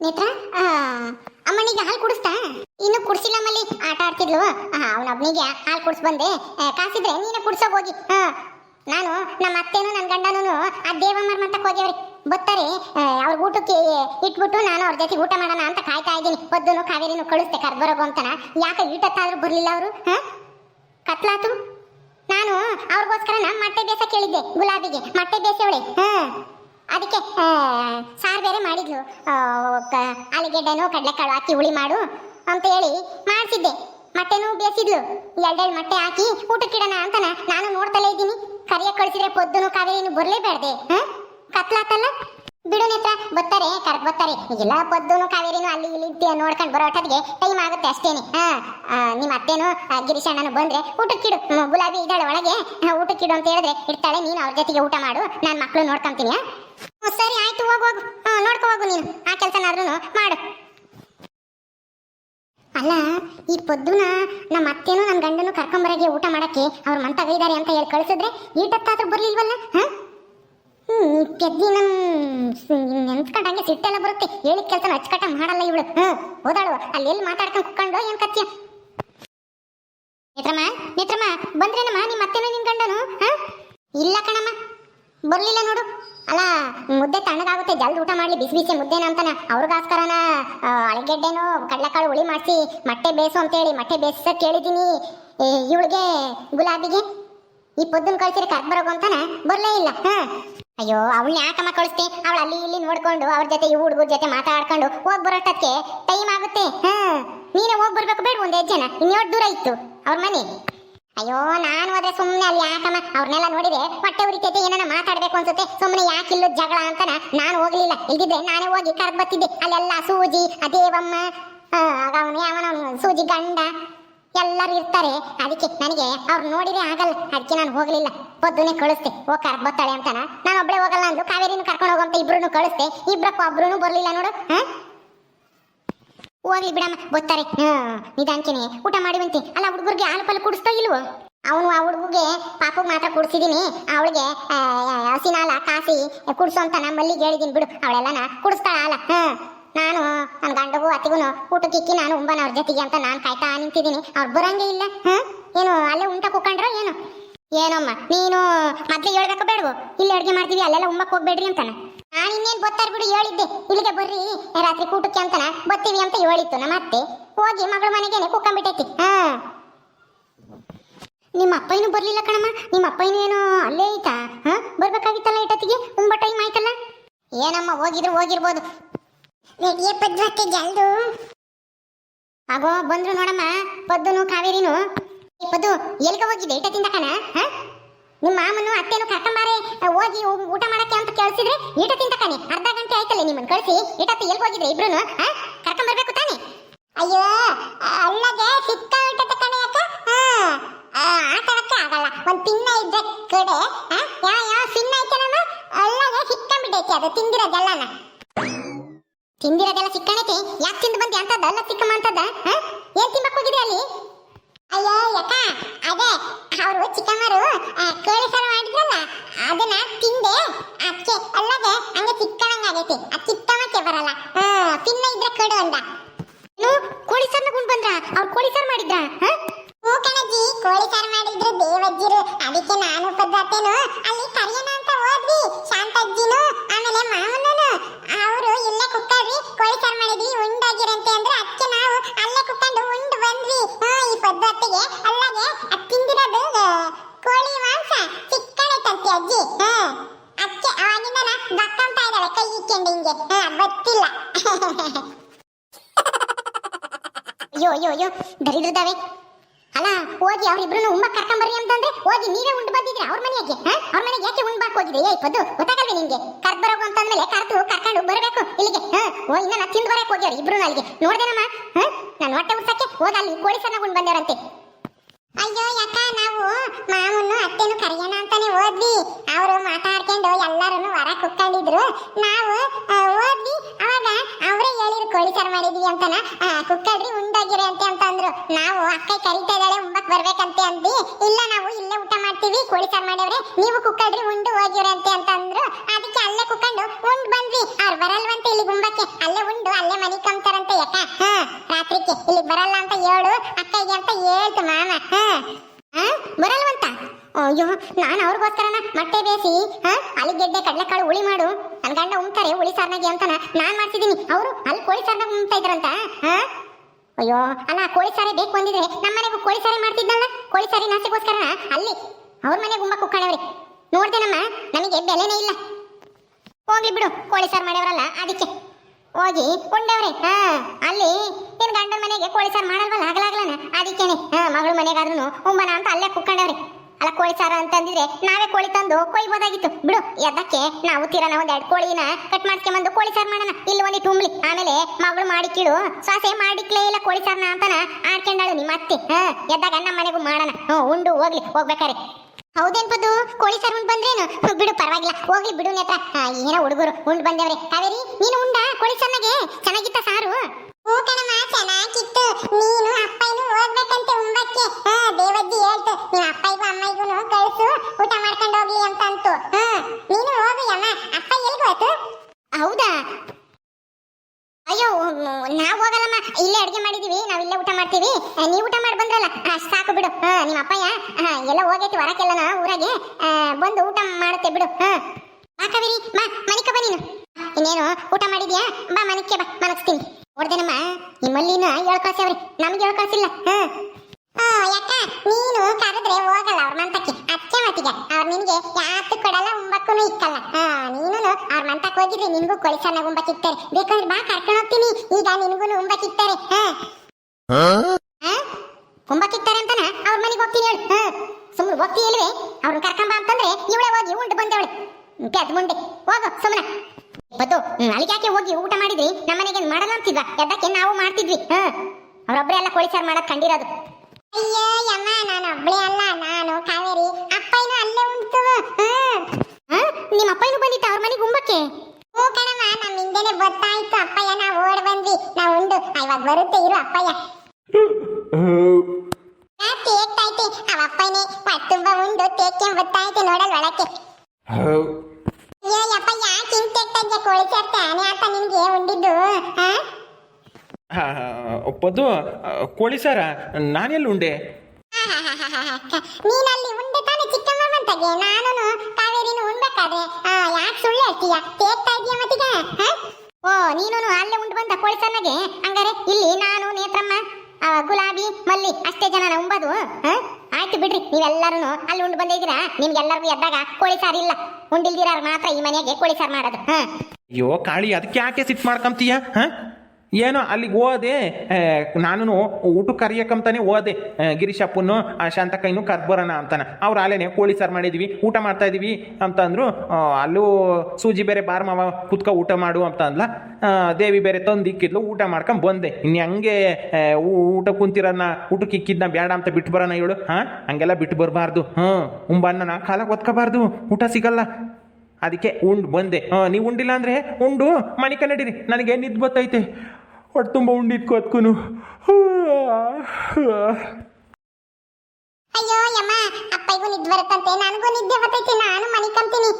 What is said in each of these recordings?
ನೇತ್ರ ಅಮ್ಮನಿಗೆ ಹಾಲು ಕುಡಿಸ್ತಾ? ಇನ್ನು ಕುಡಿಸಿಲ್ಲ ಮಲ್ಲಿ. ಆಟ ಆಡ್ತಿದ್ಲು. ಅವನೊಬ್ನಿಗೆ ಹಾಲು ಕುಡಿಸ್ ಬಂದೆ. ಕಾಸಿದ್ರೆ ನೀನೇ ಕುಡ್ಸೋಕ್ ಹೋಗಿ. ನಾನು ನಮ್ಮ ಅತ್ತೆನೂ ನನ್ನ ಗಂಡನೂ ಆ ದೇವಮ್ಮರ ಮತ್ತಕ್ಕೆ ಹೋಗ್ಯವ್ರಿ. ಬತ್ತಾರೆ ಅವ್ರ ಊಟಕ್ಕೆ ಇಟ್ಬಿಟ್ಟು ನಾನು ಅವ್ರ ಜೊತೆ ಊಟ ಮಾಡೋಣ ಅಂತ ಕಾಯ್ತಾ ಇದ್ದೀನಿ. ಪದ್ದುನು ಕಾವೇರಿನು ಕಳಿಸ್ತೆ ಕರ್ಬರೋಗು ಅಂತನ. ಯಾಕೆ ಈಟತ್ತಾದ್ರೂ ಬರ್ಲಿಲ್ಲ ಅವರು? ಹಾ? ಕತ್ಲಾತು? ನಾನು ಅವ್ರಿಗೋಸ್ಕರ ನಮ್ಮ ಮೊಟ್ಟೆ ಬೇಸ ಕೇಳಿದ್ದೆ, ಗುಲಾಬಿಗೆ. ಮೊಟ್ಟೆ ಬೇಸವಳೆ? ಹಾ. ಅದಕ್ಕೆ ಸಾರು ಬೇರೆ ಮಾಡಿದ್ಲು. ಆಲೂಗೆಡ್ಡೆನೋ, ಕಡಲೆಕಾಳು ಹಾಕಿ ಹುಳಿ ಮಾಡು ಅಂತ ಹೇಳಿ ಮಾಡಿಸಿದ್ದೆ. ಮೊಟ್ಟೆನೂ ಬೇಸಿದ್ಲು. ಎರಡೆರಡು ಮೊಟ್ಟೆ ಹಾಕಿ ಊಟಕ್ಕಿಡೋಣ ಅಂತ ನಾನು ನೋಡ್ತಲೇ ಇದ್ದೀನಿ. ಕರಿಯ ಕಳಿಸಿದ್ರೆ ಪೊದ್ದುನು ಕಾವೇರಿನು ಬರಲೇಬೇಡ್ದೆ ಕತ್ಲಾತಲ್ಲ? ಬಿಡು ನೇತ್ರ, ಬರ್ತಾರೆ, ಕರೆಕ್ಟ್ ಬರ್ತಾರೆ. ಎಲ್ಲ ಪೊದ್ದುನು ಕಾವೇರಿನೂ ಅಲ್ಲಿ ಇಲ್ಲಿ ನೋಡ್ಕೊಂಡು ಬರೋ ಹೊಟ್ಟಿಗೆ ಟೈಮ್ ಆಗುತ್ತೆ ಅಷ್ಟೇನೆ. ಹಾ ನಿಮ್ಮ ಅತ್ತೇನು ಗಿರೀಶ್ ಅಣ್ಣನು ಬಂದ್ರೆ ಊಟಕ್ಕಿಡು. ಗುಲಾಬಿ ಇದ್ದಾಳೆ ಒಳಗೆ ಊಟಕ್ಕಿಡು ಅಂತ ಹೇಳಿದ್ರೆ ಇರ್ತಾಳೆ ನೀನು ಅವ್ರ ಜೊತೆಗೆ ಊಟ ಮಾಡು, ನಾನು ಮಕ್ಕಳು ನೋಡ್ಕೊಂತೀನಿ ಸರಿ, ಆಯ್ತು, ಹೋಗು ಹೋಗು. ನೋಡ್ಕೊ ಹೋಗು ನೀನು. ಆ ಕೆಲಸನಾದ್ರೂ ಮಾಡು. ಅಲ್ಲ, ಈ ಪೊದ್ದುನ ನಮ್ಮ ಅತ್ತೇನು ನನ್ನ ಗಂಡನು ಕರ್ಕೊಂಬರಗೆ ಊಟ ಮಾಡಕ್ಕೆ ಅವ್ರ ಮಂತಾಗ ಇದ್ದಾರೆ ಅಂತ ಹೇಳಿ ಕಳಿಸಿದ್ರೆ ಈಟತ್ತಾದ್ರೂ ಬರ್ಲಿಲ್ವಲ್ಲ, ಹಾಂ? ಹ್ಮ್, ಈ ಪೆದ್ದಿ ನಮ್ ನೆನ್ಸ್ಕೊಂಡಂಗೆ ಸಿಟ್ಟೆಲ್ಲ ಬರುತ್ತೆ. ಹೇಳಿದ ಕೆಲಸ ಅಚ್ಚಕಟ್ಟ ಮಾಡಲ್ಲ ಇವಳು. ಹ್ಞೂ ಓದಾಳು. ಅಲ್ಲಿ ಎಲ್ಲಿ ಮಾತಾಡ್ಕೊಂಡು ಕುತ್ಕೊಂಡು ಏನು ಕತ್ಯ ನೇತ್ರಮ್ಮ ನೇತ್ರಮ್ಮ, ಬಂದ್ರೇನಮ್ಮ, ನಿಮ್ಮ ಅತ್ತೆನೂ ನಿನ್ ಗಂಡನು, ಹಾಂ? ಇಲ್ಲ ಕಣಮ್ಮ. ಬರ್ಲಿಲ್ಲ ನೋಡು. ಅಲ್ಲ, ಮುದ್ದೆ ತಣ್ಣಗಾಗುತ್ತೆ, ಜಲ್ದಿ ಊಟ ಮಾಡ್ಲಿ, ಬಿಸಿ ಬಿಸಿ ಮುದ್ದೆನ ಅಂತಾನ. ಅವ್ರಿಗೋಸ್ಕರನ ಅಳಗೆಡ್ಡೆನು, ಕಡಲೆಕಾಳು ಹುಳಿ ಮಾಡಿಸಿ, ಮೊಟ್ಟೆ ಬೇಸು ಅಂತೇಳಿ, ಮೊಟ್ಟೆ ಬೇಯಿಸ ಕೇಳಿದ್ದೀನಿ. ಇವಳಿಗೆ ಗುಲಾಬಿಗೆ ಈ ಪೊದ್ದನ್ ಕಳ್ಸಿರಿ ಕರ್ಕ್ ಬರೋಗು ಅಂತಾನ? ಬರ್ಲೇ ಇಲ್ಲ, ಹಾ. ಅಯ್ಯೋ ಅವಳನ್ನ ಯಾಕಮ್ಮ ಕಳಿಸ್ತಿ? ಅವಳು ಅಲ್ಲಿ ಇಲ್ಲಿ ನೋಡ್ಕೊಂಡು, ಅವ್ರ ಜೊತೆ ಈ ಹುಡುಗರ ಜೊತೆ ಮಾತಾಡ್ಕೊಂಡು ಹೋಗಿ ಬರೋಟಕ್ಕೆ ಟೈಮ್ ಆಗುತ್ತೆ, ಹಾ. ನೀನೇ ಹೋಗಿ ಬರ್ಬೇಕು ಬೇಡ, ಒಂದು ಹೆಜ್ಜೆನ. ಇನ್ನೆರಡು ದೂರ ಇತ್ತು, ಅವ್ರ ಮನೆ. ಅಯ್ಯೋ, ನಾನು ಹೋದ್ರೆ ಸುಮ್ಮನೆ ಅಲ್ಲಿ ಯಾಕಮ್ಮ ಅವ್ರನ್ನೆಲ್ಲ ನೋಡಿದೆ ಹೊಟ್ಟೆ ಉರಿತೈತೆ ಏನನ್ನ ಮಾತಾಡ್ಬೇಕು ಅನ್ಸುತ್ತೆ. ಸುಮ್ಮನೆ ಯಾಕಿಲ್ಲ ಜಗಳ ಅಂತಾನ ನಾನು ಹೋಗ್ಲಿಲ್ಲ. ಇಲ್ದಿದ್ರೆ ನಾನೇ ಹೋಗಿ ಕರ್ ಬರ್ತಿದ್ದೆ. ಅಲ್ಲೆಲ್ಲ ಸೂಜಿ, ಆ ದೇವಮ್ಮ ಆಗ ಅವನು ಸೂಜಿ ಗಂಡ, ಎಲ್ಲರೂ ಇರ್ತಾರೆ. ಅದಕ್ಕೆ ನನಗೆ ಅವ್ರು ನೋಡಿದ್ರೆ ಆಗಲ್ಲ. ಅದಕ್ಕೆ ನಾನು ಹೋಗ್ಲಿಲ್ಲ. ಪೊದ್ದುನೆ ಕಳಿಸ್ತೆ ಹೋಗ್ ಕರ್ ಬರ್ತಾಳೆ ಅಂತಾನ. ನಾನು ಒಬ್ಳೆ ಹೋಗಲ್ಲ ಅಂದ್ರು ಕಾವೇರಿನ ಕರ್ಕೊಂಡು ಹೋಗಂತ ಇಬ್ರು ಕಳಿಸ್ತೆ ಇಬ್ರಕ್ಕೂ ಒಬ್ರು ಬರ್ಲಿಲ್ಲ ನೋಡು, ಹಾ? ಹೋಗ್ಲಿ ಬಿಡಮ್ಮ, ಗೊತ್ತಾರೆ. ಹ್ಮ್ ಊಟ ಮಾಡಿವಂತಿ. ಅಲ್ಲ ಹುಡುಗರಿಗೆ ಹಾಲು ಪಾಲು ಕುಡಿಸ್ತಾ ಇಲ್ವೋ? ಅವನು ಆ ಹುಡುಗಿಗೆ ಪಾಪಗೆ ಮಾತ್ರ ಕುಡಿಸಿದೀನಿ. ಅವಳಿಗೆ ಹಸಿನ ಹಾಲ ಕಾಸಿ ಕುಡಿಸು ಅಂತ ನಮ್ಮ ಮಲ್ಲಿಗೆ ಹೇಳಿದೀನಿ ಬಿಡು. ಅವಳೆಲ್ಲನ ಕುಡಿಸ್ತಾಳ ಹಾಲ ಹ್ಞೂ ನಾನು, ನನ್ನ ಗಂಡಗೂ ಅತ್ತಿಗೂ ಕಿಕ್ಕಿ ನಾನು ಉಂಬನ ಅವ್ರ ಜೊತೆಗೆ ಅಂತ ನಾನು ಕಾಯ್ತಾ ನಿಂತಿದ್ದೀನಿ. ಅವ್ರು ಬರಂಗೇ ಇಲ್ಲ. ಹ್ಮ್, ಏನು, ಅಲ್ಲೇ ಉಂಟ ಕುಕ್ಕಂಡ್ರೋ ಏನು? ಏನಮ್ಮ, ನೀನು ಮೊದ್ಲು ಹೇಳ್ಬೇಕು ಬೇಡವು? ಇಲ್ಲಿ ಅಡುಗೆ ಮಾಡ್ತೀವಿ, ಅಲ್ಲೆಲ್ಲ ಉಂಬಕ್ಕೆ ಹೋಗ್ಬೇಡ್ರಿ ಅಂತಾನ. ನಾನು ಇನ್ನೇನು ಗೊತ್ತಾರ್ ಬಿಡು, ಹೇಳಿದ್ದೆ. ಇಲ್ಲಿಗೆ ಬರ್ರಿ. ರಾತ್ರಿ ಕೂಟಕ್ಕೆ ಅಂತನ ಬರ್ತೀವಿ ಅಂತ ಹೇಳಿತ್ತು ನಮ್ಮ ಅತ್ತೆ. ಹೋಗಿ ಮಗಳ ಮನೆಗೇನೆ ಕುಕ್ಕಂಬಿಟ್ಟೈತಿ ಹಾ. ನಿಮ್ಮ ಅಪ್ಪ ಏನು ಬರಲಿಲ್ಲ ಕಣಮ್ಮ. ನಿಮ್ಮ ಅಪ್ಪ ಏನು ಅಲ್ಲೇ ಐತಾ? ಹಾ? ಬರ್ಬೇಕಾಗಿತ್ತಲ್ಲ ಇಟ್ಟತ್ತಿಗೆ ತುಂಬ ಟೈಮ್ ಆಯ್ತಲ್ಲ? ಏನಮ್ಮ, ಹೋಗಿದ್ರು, ಹೋಗಿರ್ಬೋದು. ನಡಿಯ ಪದ್ವಕ್ಕೆ ಜಲ್ದು. ಆಗೋ, ಬಂದ್ರು ನೋಡಮ್ಮ. ಪದ್ದುನು, ಕಾವೇರಿನು. ಪದ್ದು, ಎಲ್ಗ ಹೋಗಿದೆ ಇಟ್ಟದಿಂದ ಕಣ? ಹಾ? ನಿಮ್ಮ ಮಾಮನು ಅತ್ತೆನು ಕರ್ಕೊಂಬಾರೆ ಹೋಗಿ ಊಟ ಮಾಡಕ್ಕೆ ಅಂತ ಕೇಳಿಸಿದ್ರೆ ಈಟ ತಿಂತಕಾನೆ ಅರ್ಧ ಗಂಟೆ ಆಯ್ತಲ್ಲ ನಿಮ್ಮನ್ನ ಕಳಿಸಿ. ಈಟತ್ತು ಎಲ್ಲಿ ಹೋಗಿದ್ರೆ ಇಬ್ರು ಕರ್ಕೊಂಬರ್ಬೇಕು ತಾನೆ? ಅಯ್ಯೋ ಅಲ್ಲಗೆ ಸಿಕ್ಕ ಇಟ್ಟದ ಕಣೆ ಯಾಕ? ಆಟಕ್ಕೆ ಆಗಲ್ಲ. ಒಂದು ತಿನ್ನ ಇದ್ದ ಕಡೆ ಯಾವ ಯಾವ ಐತೆ ನಾನು ಅಲ್ಲಗೆ ಸಿಕ್ಕಂಬಿಟ್ಟೈತಿ ಅದು, ತಿಂದಿರೋದೆಲ್ಲನ. ತಿಂದಿರೋದೆಲ್ಲ ಸಿಕ್ಕಣೈತಿ. ಯಾಕೆ ತಿಂದು ಬಂದಿ ಅಂತದ ಅಲ್ಲ ಸಿಕ್ಕಮ್ಮ ಅಂತದ ಏನ್ ತಿಂಬಕ್ ಹೋಗಿದೆ ಅಲ್ಲಿ? ಅಯ್ಯೋ ಯಕ ಅದೇ ಅವರು ಚಿಕ್ಕಮ್ಮರು ಕೋಳಿ ಸಾರು ಮಾಡಿದ್ರಲ್ಲ, ಅದನ್ನ ತಿಂದೆ ಅದಕ್ಕೆ ಅಲ್ಲದೆ ಹಂಗೆ ಚಿಕ್ಕಣಂಗಾಗೈತಿ ಆ ಚಿಕ್ಕಮ್ಮಕ್ಕೆ ಬರಲ್ಲ. ತಿನ್ನ ಇದ್ರೆ ಕಡು ಅಂದ. ಕೋಳಿ ಸಾರ್ನ ಗುಂಡ್ ಬಂದ್ರ? ಅವ್ರು ಕೋಳಿ ಸಾರು ಮಾಡಿದ್ರ? ಹೂ ಕಣಜ್ಜಿ, ಕೋಳಿ ಸಾರು ಮಾಡಿದ್ರು ದೇವಜ್ಜಿರು. ಅದಕ್ಕೆ ನಾನು ಪದ್ಧತೇನು? ಅಯ್ಯೋ, ದರಿದ್ರದಾವೆ. ಅಲ್ಲ ಹೋಗಿ ಅವ್ರಿಬ್ರು ಉಮ್ಮ ಕರ್ಕೊಂಬರ್ರಿ ಅಂತಂದ್ರೆ ಹೋಗಿ ನೀವೇ ಉಂಡು ಬಂದಿದ್ರಿ ಅವ್ರ ಮನೆಗೆ? ಅವ್ರ ಮನೆಗೆ ಯಾಕೆ ಉಂಡ್ಬಾಕ್ ಹೋಗಿದೆ ಏ ಪದ್ದು, ಗೊತ್ತಾಗಲ್ವೇ ನಿಮ್ಗೆ? ಕರ್ದ್ ಬರೋಗು ಅಂತಂದ್ಮೇಲೆ ಕರ್ತು ಕರ್ಕೊಂಡು ಬರಬೇಕು ಇಲ್ಲಿಗೆ. ಓ, ಇನ್ನ ನಾ ತಿಂದು ಬರಕ್ ಹೋಗ್ಯಾರ ಇಬ್ರು ಅಲ್ಲಿಗೆ. ನೋಡ್ದೇನಮ್ಮ ನಾನು ಹೊಟ್ಟೆ ಉರ್ಸಕ್ಕೆ ಹೋದ ಅಲ್ಲಿ ಕೋಳಿ ಸಣ್ಣ ಉಂಡ್ ಬಂದವರಂತೆ. ಅಯ್ಯೋ, ಯಾಕ ನಾವು ಮಾಮನ್ನು ಅತ್ತೆನು ಕರೆಯೋಣ ಅಂತಾನೆ ಹೋದ್ವಿ ಅವರು ಮಾತಾಡ್ಕೊಂಡು ಎಲ್ಲರೂ ಹೊರ ಕುತ್ಕೊಂಡಿದ್ರು. ನಾವು ಆ, ಮಾಡಿದೀವಿ ಅಂತನ? ಕುಕ್ಕಡ್ರಿ ಉಂಡಾಗಿರಿ ಅಂತೆ ಅಂತ ಅಂದ್ರು. ನಾವು ಅಕ್ಕ ಕರಿತಾ ಇದ್ದಾಳೆ ಉಂಬಕ್ ಬರ್ಬೇಕಂತೆ ಅಂದಿ ಇಲ್ಲ ನಾವು ಇಲ್ಲೇ ಊಟ ಮಾಡ್ತೀವಿ ಕೋಳಿ ಸಾರು ಮಾಡವ್ರೆ ನೀವು ಕುಕ್ಕಡ್ರಿ ಉಂಡು ಹೋಗಿರಿ ಅಂತೆ ಅಂತ ಅಂದ್ರು. ಅದಕ್ಕೆ ಅಲ್ಲೇ ಕುಕ್ಕಂಡು ಉಂಡ್ ಬಂದ್ವಿ. ಅವ್ರು ಬರಲ್ವಂತೆ ಇಲ್ಲಿ ಗುಂಬಕ್ಕೆ ಅಲ್ಲೇ ಉಂಡು ಅಲ್ಲೇ ಮನಿ ಕಂತಾರಂತೆ ಯಾಕ ಹಾ ರಾತ್ರಿಗೆ ಇಲ್ಲಿ ಬರಲ್ಲ ಅಂತ ಹೇಳು ಅಕ್ಕಗೆ ಅಂತ ಹೇಳ್ತು ಮಾಮ. ಹಾ ಬರಲ್ವಂತ? ಅಯ್ಯೋ, ನಾನು ಅವ್ರಿಗೋಸ್ಕರನ ಮೊಟ್ಟೆ ಬೇಯಿಸಿ ಹಾ? ಆಲೂಗೆಡ್ಡೆ ಕಡಲೆಕಾಳು ಹುಳಿ ಮಾಡು. ನನ್ನ ಗಂಡ ಉಣ್ತಾರೆ ಹುಳಿ ಸಾರ್ನಾಗೆ ಅಂತಾನ. ನಾನು ಮಾಡ್ತಿದ್ದೀನಿ ಅವರು ಅಲ್ಲಿ ಕೋಳಿ ಸಾರ್ನಾಗ ಉಮ್ತಾ ಇದ್ರಂತ ಅಯ್ಯೋ, ಅಲ್ಲ ಕೋಳಿ ಸಾರೇ ಬೇಕು ಅಂದಿದ್ರೆ ನಮ್ಮ ಮನೆಗೂ ಕೋಳಿ ಸಾರೇ ಮಾಡ್ತಿದ್ನಲ್ಲ? ಕೋಳಿ ಸಾರಿ ನಾಸಿಗೋಸ್ಕರ ಅಲ್ಲಿ, ಅವ್ರ ಮನೆಗೆ ಗುಂಬ ಕುಕ್ಕಣವ್ರಿ ನೋಡ್ದೇನಮ್ಮ ನಮಗೆ ಬೆಲೆನೇ ಇಲ್ಲ. ಹೋಗ್ಲಿ ಬಿಡು, ಕೋಳಿ ಸಾರು ಮಾಡ್ಯವ್ರಲ್ಲ, ಅದಕ್ಕೆ. ಹೋಗಿ ಕೊಂಡವ್ರೆ ಹಾ? ಅಲ್ಲಿ, ನಿನ್ ಗಂಡನ ಮನೆಗೆ ಕೋಳಿ ಸಾರು ಮಾಡಲ್ವಲ್ಲ, ಹಗಲಾಗ್ಲನ? ಅದಕ್ಕೇನೆ, ಹಾ, ಮಗಳ ಮನೆಗಾದ್ರೂ ಉಂಬನ ಅಂತ ಅಲ್ಲೇ ಕುಕ್ಕಂಡವ್ರೆ. ಅಲ್ಲ, ಕೋಳಿ ಸಾರು ಅಂತಂದಿದ್ರೆ ನಾವೇ ಕೋಳಿ ತಂದು ಕೊಯ್ಬೋದಾಗಿತ್ತು ಬಿಡು ಎದ್ದಕ್ಕೆ ನಾವು ತೀರನ ಒಂದ್ ಎರಡು ಕೋಳಿನ ಕಟ್ ಮಾಡ್ಕೊಂಬಂದು ಕೋಳಿ ಸಾರು ಮಾಡೋಣ. ಇಲ್ಲಿ ಒಂದು ತುಂಬ್ಲಿ ಆಮೇಲೆ ಮಗಳು ಮಾಡಿ ಕೀಳು, ಸಾಸೆ ಮಾಡಿಕ್ಲೇ ಇಲ್ಲ ಕೋಳಿ ಸಾರ್ನ ಅಂತನ ಆಡ್ಕೊಂಡಾಳು ನಿಮ್ಮ ಅತ್ತೆ. ಹಾ, ಎದ್ದಾಗ ನಮ್ಮ ಮನೆಗೂ ಮಾಡೋಣ. ಹ್ಞೂ ಉಂಡು, ಹೋಗ್ಲಿ ಹೋಗ್ಬೇಕಾರೆ ಹೌದೇನ್ ಪದ್ದು? ಕೋಳಿ ಸಾರು ಉಂಡ್ ಬಂದ್ರೇನು? ಬಿಡು ಪರವಾಗಿಲ್ಲ. ಹೋಗ್ಲಿ ಬಿಡು ನೇತ್ರ. ಏನೋ ಹುಡುಗರು ಉಂಡ್ ಬಂದವ್ರೆ. ಕಾವೇರಿ ನೀನು ಉಂಡ? ಕೋಳಿ ಸಾರ್ನಾಗೆ? ಚೆನ್ನಾಗಿತ್ತ ಸಾರು? ಓ ಕಣಮ್ಮ ಚೆನ್ನಾಗಿತ್ತು. ನೀನು ಅಪ್ಪಯ್ಯನು ಹೋಗ್ಬೇಕಂತೆ ಉಂಬಕ್ಕೆ. ಹಾ ದೇವಜ್ಜಿ ಹೇಳ್ತು ನಿಮ್ಮ ಅಪ್ಪಯ್ಯಗೂ ಅಮ್ಮಯ್ಯಗೂ ಕಳ್ಸು ಊಟ ಮಾಡ್ಕೊಂಡು ಹೋಗ್ಲಿ ಅಂತ ಅಂತು ಹಾ ನೀನು ಹೋಗು ಅಮ್ಮ. ಅಪ್ಪ ಎಲ್ಗ್ ಹೋಯ್ತು? ಹೌದಾ? ನಾವು ಹೋಗಲ್ಲಮ್ಮ. ಇಲ್ಲೇ ಅಡಿಗೆ ಮಾಡಿದೀವಿ, ನಾವು ಇಲ್ಲೇ ಊಟ ಮಾಡ್ತೀವಿ. ನೀವು ಊಟ ಮಾಡಿ ಬಂದ್ರಲ್ಲ ಅಷ್ಟ್ ಸಾಕು ಬಿಡು. ನಿಮ್ಮ ಅಪ್ಪಯ್ಯ ಎಲ್ಲ ಹೋಗೈತಿ ಹೊರಕ್ಕೆಲ್ಲ ಊರಾಗೆ. ಬಂದು ಊಟ ಮಾಡುತ್ತೆ ಬಿಡು. ಬಾ ಕಾವೇರಿ, ಬಾ ಮನಿಕ ಬಾ ನೀನು. ಇನ್ನೇನು ಊಟ ಮಾಡಿದ್ಯಾ? ಬಾ ಮನಿಕ್ಕೆ ಬಾ ಮನಗಿಸ್ತೀನಿ ನೋಡ್ದೇನಮ್ಮ ನಿಮ್ಮಲ್ಲಿನ ಮಲ್ಲಿನ ಏಳ್ ಕಳ್ಸವ್ರಿ ನಮ್ಗೆ ಹೇಳ್ ಕಳ್ಸಿಲ್ಲ. ಹಾ ಯಾಕ? ನೀನು ಕರೆದ್ರೆ ಹೋಗಲ್ಲ ಅವ್ರ ಮಂತಕ್ಕೆ. ಅಚ್ಚೆ ಮತ್ತಿಗೆ ಅವ್ರು ನಿನ್ಗೆ ಯಾತು ಕೊಡಲ್ಲ ಉಂಬಕ್ಕೂ ಇಕ್ಕಲ್ಲ. ಹಾ ನೀನು ಅವ್ರ ಮಂತಕ್ಕೆ ಹೋಗಿದ್ರೆ ನಿನ್ಗೂ ಕೊಳಿಸನ್ನ ಉಂಬಕ್ಕಿರ್ತಾರೆ ಬೇಕಾದ್ರೆ ಬಾ ಕರ್ಕೊಂಡು ಹೋಗ್ತೀನಿ. ಈಗ ನಿನ್ಗೂ ಉಂಬಕ್ಕಿರ್ತಾರೆ ಹಾ. ಉಂಬಕ್ಕಿರ್ತಾರೆ ಅಂತಾನ? ಅವ್ರ ಮನೆಗೆ ಹೋಗ್ತೀನಿ ಹೇಳು. ಹಾ. ಸುಮ್ಮನೆ ಹೋಗ್ತಿ ಇಲ್ವೇ? ಅವ್ರನ್ನ ಕರ್ಕೊಂಬ ಅಂತಂದ್ರೆ ಇವಳೆ ಹೋಗಿ ಉಂಟು ಬಂದವಳು. ಪೆದ್ ಮುಂಡೆ ಹೋಗು ಸುಮ್ಮನೆ ಬದ್ದು ಅಲ್ಲಿಗೆ ಯಾಕೆ ಹೋಗಿ ಊಟ ಮಾಡಿದ್ರಿ? ನಮ್ಮ ಮನೆಗೆ ಮಾಡಲ್ಲ ಅಂತಿದ್ವ? ಎದ್ದಕ್ಕೆ ನಾವು ಮಾಡ್ತಿದ್ವಿ. ಹಾ. ಅವ್ರೊಬ್ರೆ ಎಲ್ಲ ಕೋಳಿ ಸಾರು ಮಾಡಕ್ ಕಂಡಿರೋದು. ಅಯ್ಯೋ ಯಮ್ಮ, ನಾನು ಒಬ್ಳೆ ಅಲ್ಲ, ನಾನು ಕಾವೇರಿ. ಅಪ್ಪಯ್ಯನು ಅಲ್ಲೇ ಉಂಟು. ನಿಮ್ಮ ಅಪ್ಪಯ್ಯನು ಬಂದಿತ್ತ ಅವ್ರ ಮನೆಗೆ ಉಂಬಕ್ಕೆ ಹ್ಞೂ ಕಣಮ್ಮ ನಮ್ಮ ಹಿಂದೆನೆ ಗೊತ್ತಾಯ್ತು. ಅಪ್ಪಯ್ಯ, ನಾವು ಓಡ್ ಬಂದ್ವಿ. ನಾವು ಉಂಡು. ಇವಾಗ ಬರುತ್ತೆ, ಇರು ಅಪ್ಪಯ್ಯ. ತೇಗ್ತೈತೆ ಅವ ಅಪ್ಪಯ್ಯನೇ ತುಂಬ ಉಂಡು ತೇಕ್ಕೆ ಗೊತ್ತಾಯ್ತು ನೋಡಲ್ ಒಳಕ್ಕೆ. ಅಯ್ಯೋ ಯಪ್ಪ ಯಾಕೆ ಹಿಂಗ್ ತೆಗ್ತಾ ಕೋಳಿ ಸಾರ್ ಆನೆ ಆತ ನಿನ್ಗೆ ಉಂಡಿದ್ದು, ಹಾ? ಪದ್ದು ಕೋಳಿ ಸಾರ ನಾನೆಲ್ಲಿ ಉಂಡೆ? ನೀನಲ್ಲಿ ಉಂಡೆ ತಾನೆ ಚಿಕ್ಕಮ್ಮ ಬಂತಗೆ ನಾನು ಕಾವೇರಿನ ಉಣ್ಬೇಕಾದ್ರೆ. ಯಾಕೆ ಸುಳ್ಳು ಹೇಳ್ತೀಯ? ತೇಗ್ತಾ ಇದೀಯ ಮತ್ತೀಗ? ಹ? ಓ ನೀನು ಅಲ್ಲೇ ಉಂಡು ಬಂದ ಕೋಳಿ ಸಾರನಾಗೆ? ಹಂಗಾರೆ ಇಲ್ಲಿ ನಾನು ನೇತ್ರಮ್ಮ ಆ, ಗುಲಾಬಿ ಮಲ್ಲಿ ಅಷ್ಟೇ ಜನ ಉಂಬದು? ಆಯ್ತು ಬಿಡ್ರಿ ನೀವೆಲ್ಲರೂ ಅಲ್ಲಿ ಉಂಡು ಬಂದಿದ್ದೀರಾ ನಿಮ್ಗೆಲ್ಲರಿಗೂ ಎದ್ದಾಗ ಕೋಳಿ ಸಾರು ಇಲ್ಲ. ಉಂಡಿಲ್ದಿರಾರು ಮಾತ್ರ ಈ ಮನೆಗೆ ಕೋಳಿ ಸಾರು ಮಾಡೋದು. ಹ? ಅಯ್ಯೋ ಕಾಳಿ ಅದಕ್ಕೆ ಯಾಕೆ ಸಿಟ್ ಮಾಡ್ಕೊಂತೀಯ? ಹಾಂ? ಏನೋ ಅಲ್ಲಿಗೆ ಹೋದೆ ನಾನು ಊಟ ಕರಿಯಕ್ಕಂತಾನೆ ಹೋದೆ. ಆ, ಗಿರೀಶ್ ಅಪ್ಪನ್ನು ಆ ಶಾಂತಕೈನು ಕರ್ಬರೋಣ ಅಂತಾನೆ. ಅವ್ರು ಆಲೇನೆ ಕೋಳಿ ಸಾರು ಮಾಡಿದ್ವಿ ಊಟ ಮಾಡ್ತಾ ಇದೀವಿ ಅಂತಂದ್ರು ಅಂದ್ರು ಅಲ್ಲೂ ಸೂಜಿ ಬೇರೆ ಬಾರ್ ಮಾವ ಕುತ್ಕ ಊಟ ಮಾಡು ಅಂತ ಅಂದ್ಲ. ದೇವಿ ಬೇರೆ ತಂದು ಇಕ್ಕಿದ್ಲು ಊಟ ಮಾಡ್ಕೊಂಡ್ ಬಂದೆ. ಇನ್ನು ಹಂಗೆ ಊಟ ಕುಂತಿರೋನ್ನ ಊಟಕ್ಕೆ ಇಕ್ಕಿದ್ನ ಬೇಡ ಅಂತ ಬಿಟ್ಟು ಬರೋಣ ಹೇಳು. ಹಾಂ ಹಂಗೆಲ್ಲ ಬಿಟ್ಟು ಬರಬಾರ್ದು. ಹಾಂ ಉಂಬನ್ನ ಕಾಲಕ್ಕೆ ಒತ್ಕೋಬಾರ್ದು. ಊಟ ಸಿಗಲ್ಲ. ಅದಕ್ಕೆ ಉಂಡು ಬಂದೆ. ಹಾಂ ನೀವು ಉಂಡಿಲ್ಲ ಅಂದರೆ ಉಂಡು ಮಣಿಕ ನಡೀರಿ ನನಗೆ ನಿದ್ದು ಬತ್ತೈತೆ. ಹೊಟ್ಟೆ ತುಂಬ ಉಂಡಿದ್ಕೋ ಅದ್ಕೂನು. ಅಯ್ಯೋ ಯಮ್ಮ ಅಪ್ಪಗೂ ನಿದ್ದೆ ಬರುತ್ತಂತೆ. ನನಗೂ ನಿದ್ದೆ ಬರ್ತೈತಿ ನಾನು ಮನಿಕಂತೀನಿ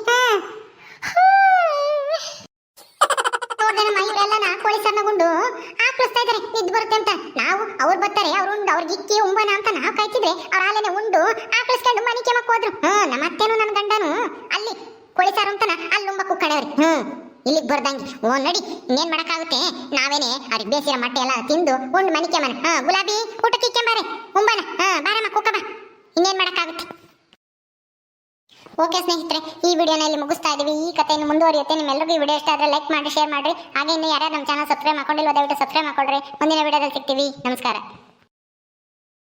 ನೋಡ್ದನಮ್ಮ ಇವರೆಲ್ಲ ಕೋಳಿ ಸಣ್ಣಗುಂಡು ಆಕಳಿಸ್ತಾ ಇದಾರೆ. ನಿದ್ದೆ ಬರುತ್ತೆ ಅಂತ. ನಾವು, ಅವ್ರು ಬರ್ತಾರೆ, ಅವ್ರು ಉಂಡು. ಅವ್ರಿಗೆ ಇಕ್ಕಿ ಉಂಬನ ಅಂತ ನಾವು ಕಾಯ್ತಿದ್ರೆ ಅವ್ರ ಹಾಲೇನೆ ಉಂಡು. ಆಕಳಿಸ್ಕೊಂಡು ಮನೆ ಮಕ್ಕ ಹೋದ್ರು. ಹ್ಞೂ ನಮ್ಮ ಅತ್ತೆನೂ ನನ್ನ ಗಂಡನು. ಅಲ್ಲಿ ಕೋಳಿ ಸಾರು ಅಂತನ ಅಲ್ಲಿ ನುಂಬ ಕುಕ್ಕಣವ್ರಿ ಹ್ಮ್. ಇಲ್ಲಿಗೆ ಬರ್ದಂಗೆ. ಓ ನಡಿ ಇನ್ನೇನ್ ಮಾಡಕ್ಕಾಗುತ್ತೆ? ನಾವೇನೆ ಅವ್ರಿಗೆ ಬೇಸಿರೋ ಮೊಟ್ಟೆ ಎಲ್ಲ ತಿಂದು ಉಂಡು ಮನಿಕೆ ಮನ ಹಾ ಗುಲಾಬಿ ಊಟಕ್ಕೆ ಇಕ್ಕೊಂಬಾರೆ ಉಂಬನ. ಹಾ ಬಾರಮ್ಮ ಕುಕ್ಕ ಬಾ ಇನ್ನೇನ್ ಮಾಡಕ್ಕಾಗುತ್ತೆ? ಓಕೆ ಸ್ನೇಹಿತರೆ ಈ ವಿಡಿಯೋನ ಇಲ್ಲಿ ಮುಗಿಸ್ತಾ ಇದೀವಿ. ಈ ಕಥೆಯನ್ನು ಮುಂದುವರಿಯುತ್ತೆ. ನಿಮ್ಮೆಲ್ಲರಿಗೂ ಈ ವಿಡಿಯೋ ಇಷ್ಟ ಆದ್ರೆ ಲೈಕ್ ಮಾಡಿ ಶೇರ್ ಮಾಡಿ ಹಾಗೆ ಇನ್ನು ಯಾರ್ಯಾರು ನಮ್ಮ ಚಾನಲ್ ಸಬ್ಸ್ಕ್ರೈಬ್ ಮಾಡ್ಕೊಂಡಿಲ್ಲ ದಯವಿಟ್ಟು ಸಬ್ಸ್ಕ್ರೈಬ್ ಮಾಡ್ಕೊಳ್ರಿ. ಮುಂದಿನ ವಿಡಿಯೋದಲ್ಲಿ ಸಿಗ್ತೀವಿ. ನಮಸ್ಕಾರ.